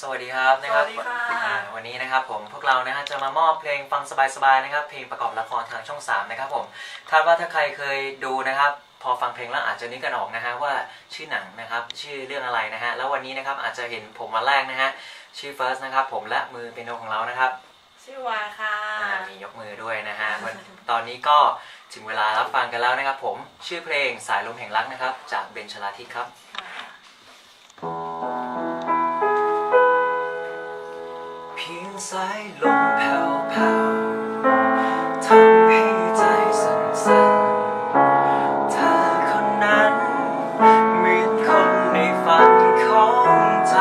สวัสดีครับนะครับสวัสดีค่ะอ่าวันนี้นะครับผมพวกเรานะฮะจะมามอบเพลงฟังสบายๆนะครับเพลงประกอบละครทางช่อง 3 นะครับผมคาดว่าถ้าใครเคยดูนะครับ พอฟังเพลงแล้วอาจจะนึกกันออกนะฮะว่าชื่อหนังนะครับชื่อเรื่องอะไรนะฮะแล้ววันนี้นะครับอาจจะเห็นผมวันแรกนะฮะชื่อเฟิร์สนะครับผมและมือเป็นโนของเรานะครับชื่อวาค่ะอ่ามียกมือด้วยนะฮะวันตอนนี้ก็ถึงเวลารับฟังกันแล้วนะครับผมชื่อเพลงสายลมแห่งรักนะครับจากเบนชลาทิศครับเพี สายลมแผ่วๆทำให้ใจสั่นๆเธอคนนั้นเหมือนคนในฝันของใจ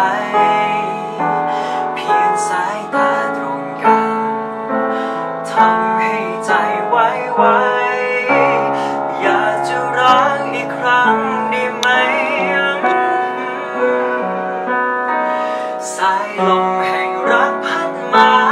เพียงสายตาตรงกันทำให้ใจไหว้ไวอยากจะรักอีกครั้งได้ไหมสายลมแห่งรัก พั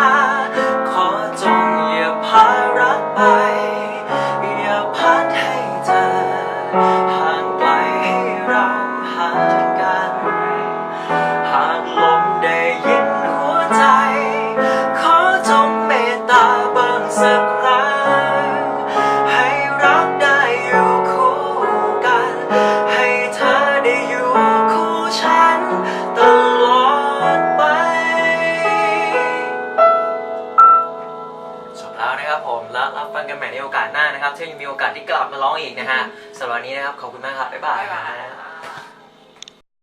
แล้วนะครับผมแล้วรับฟังกันใหม่ในโอกาสหน้านะครับถ้ายังมีโอกาสที่กลับมาร้องอีกนะฮะสำหรับวันนี้นะครับขอบคุณมากครับบ๊ายบายบ๊ายบาย